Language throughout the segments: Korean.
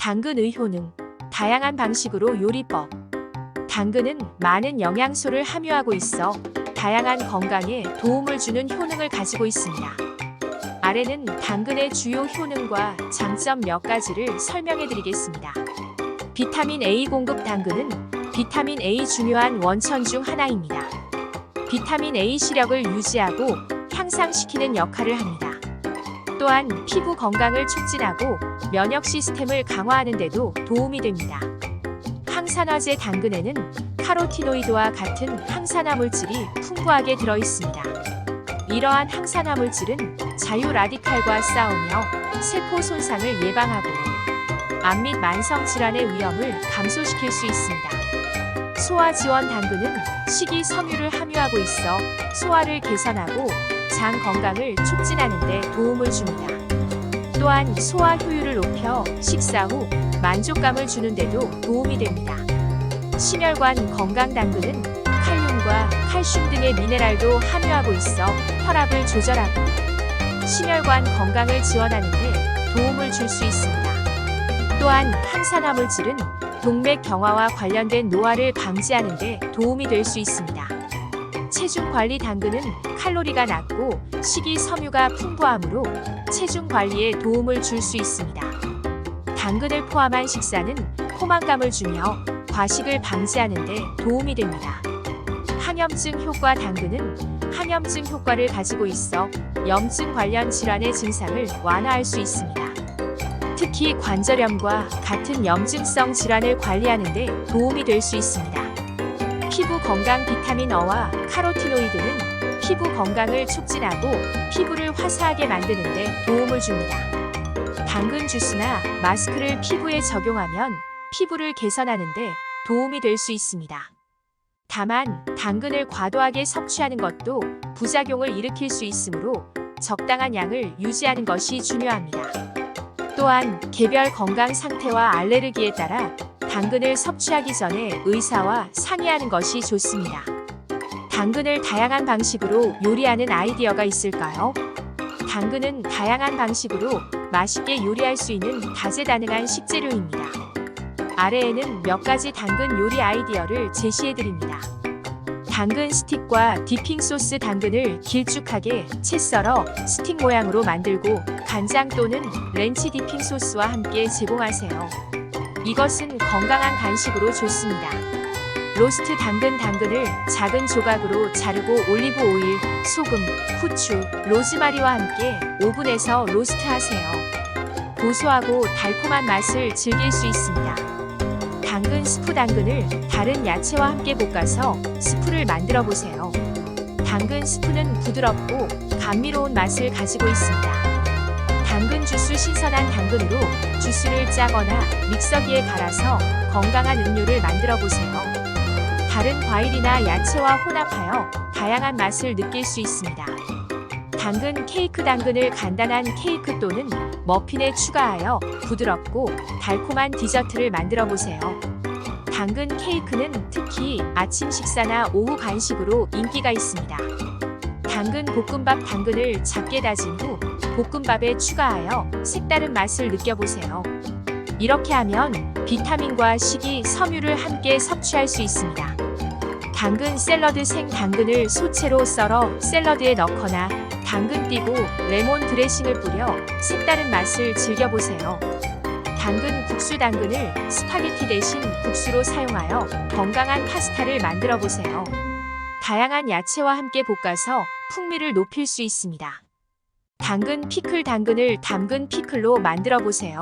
당근의 효능. 다양한 방식으로 요리법. 당근은 많은 영양소를 함유하고 있어 다양한 건강에 도움을 주는 효능을 가지고 있습니다. 아래는 당근의 주요 효능과 장점 몇 가지를 설명해 드리겠습니다. 비타민 A 공급 당근은 비타민 A 중요한 원천 중 하나입니다. 비타민 A 시력을 유지하고 향상시키는 역할을 합니다. 또한 피부 건강을 촉진하고 면역 시스템을 강화하는 데도 도움이 됩니다. 항산화제 당근에는 카로티노이드와 같은 항산화 물질이 풍부하게 들어 있습니다. 이러한 항산화 물질은 자유 라디칼과 싸우며 세포 손상을 예방하고 암 및 만성 질환의 위험을 감소시킬 수 있습니다. 소화 지원 당근은 식이 섬유를 함유하고 있어 소화를 개선하고 장 건강을 촉진하는 데 도움을 줍니다. 또한 소화 효율을 높여 식사 후 만족감을 주는 데도 도움이 됩니다. 심혈관 건강 당근은 칼륨과 칼슘 등의 미네랄도 함유하고 있어 혈압을 조절하고 심혈관 건강을 지원하는 데 도움을 줄 수 있습니다. 또한 항산화 물질은 동맥 경화와 관련된 노화를 방지하는 데 도움이 될 수 있습니다. 체중 관리 당근은 칼로리가 낮고 식이 섬유가 풍부하므로 체중 관리에 도움을 줄 수 있습니다. 당근을 포함한 식사는 포만감을 주며 과식을 방지하는 데 도움이 됩니다. 항염증 효과 당근은 항염증 효과를 가지고 있어 염증 관련 질환의 증상을 완화할 수 있습니다. 특히 관절염과 같은 염증성 질환을 관리하는 데 도움이 될 수 있습니다. 피부 건강 비타민 어와 카로티노이드는 피부 건강을 촉진하고 피부를 화사하게 만드는 데 도움을 줍니다. 당근 주스나 마스크를 피부에 적용하면 피부를 개선하는 데 도움이 될 수 있습니다. 다만 당근을 과도하게 섭취하는 것도 부작용을 일으킬 수 있으므로 적당한 양을 유지하는 것이 중요합니다. 또한 개별 건강 상태와 알레르기에 따라 당근을 섭취하기 전에 의사와 상의하는 것이 좋습니다. 당근을 다양한 방식으로 요리하는 아이디어가 있을까요? 당근은 다양한 방식으로 맛있게 요리할 수 있는 다재다능한 식재료입니다. 아래에는 몇 가지 당근 요리 아이디어를 제시해 드립니다. 당근 스틱과 디핑 소스 당근을 길쭉하게 채 썰어 스틱 모양으로 만들고 간장 또는 렌치 디핑 소스와 함께 제공하세요. 이것은 건강한 간식으로 좋습니다. 로스트 당근 당근을 작은 조각으로 자르고 올리브 오일, 소금, 후추, 로즈마리와 함께 오븐에서 로스트하세요. 고소하고 달콤한 맛을 즐길 수 있습니다. 당근 스프 당근을 다른 야채와 함께 볶아서 스프를 만들어 보세요. 당근 스프는 부드럽고 감미로운 맛을 가지고 있습니다. 당근 주스 신선한 당근으로 주스를 짜거나 믹서기에 갈아서 건강한 음료를 만들어 보세요. 다른 과일이나 야채와 혼합하여 다양한 맛을 느낄 수 있습니다. 당근 케이크 당근을 간단한 케이크 또는 머핀에 추가하여 부드럽고 달콤한 디저트를 만들어 보세요. 당근 케이크는 특히 아침 식사나 오후 간식으로 인기가 있습니다. 당근 볶음밥 당근을 작게 다진 후 볶음밥에 추가하여 색다른 맛을 느껴보세요. 이렇게 하면 비타민과 식이 섬유를 함께 섭취할 수 있습니다. 당근 샐러드 생 당근을 소채로 썰어 샐러드에 넣거나 당근 띠고 레몬 드레싱을 뿌려 색다른 맛을 즐겨보세요. 당근 국수 당근을 스파게티 대신 국수로 사용하여 건강한 파스타를 만들어 보세요. 다양한 야채와 함께 볶아서 풍미를 높일 수 있습니다. 당근 피클 당근을 담근 피클로 만들어 보세요.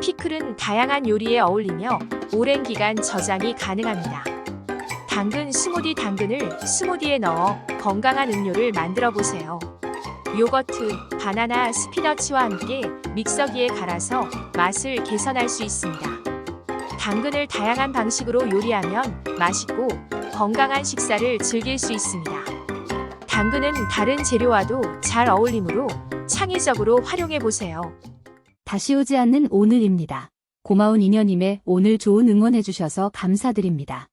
피클은 다양한 요리에 어울리며 오랜 기간 저장이 가능합니다. 당근 스무디 당근을 스무디에 넣어 건강한 음료를 만들어 보세요. 요거트, 바나나, 스피너치와 함께 믹서기에 갈아서 맛을 개선할 수 있습니다. 당근을 다양한 방식으로 요리하면 맛있고 건강한 식사를 즐길 수 있습니다. 당근은 다른 재료와도 잘 어울리므로 창의적으로 활용해 보세요. 다시 오지 않는 오늘입니다. 고마운 인연님의 오늘 좋은 응원해주셔서 감사드립니다.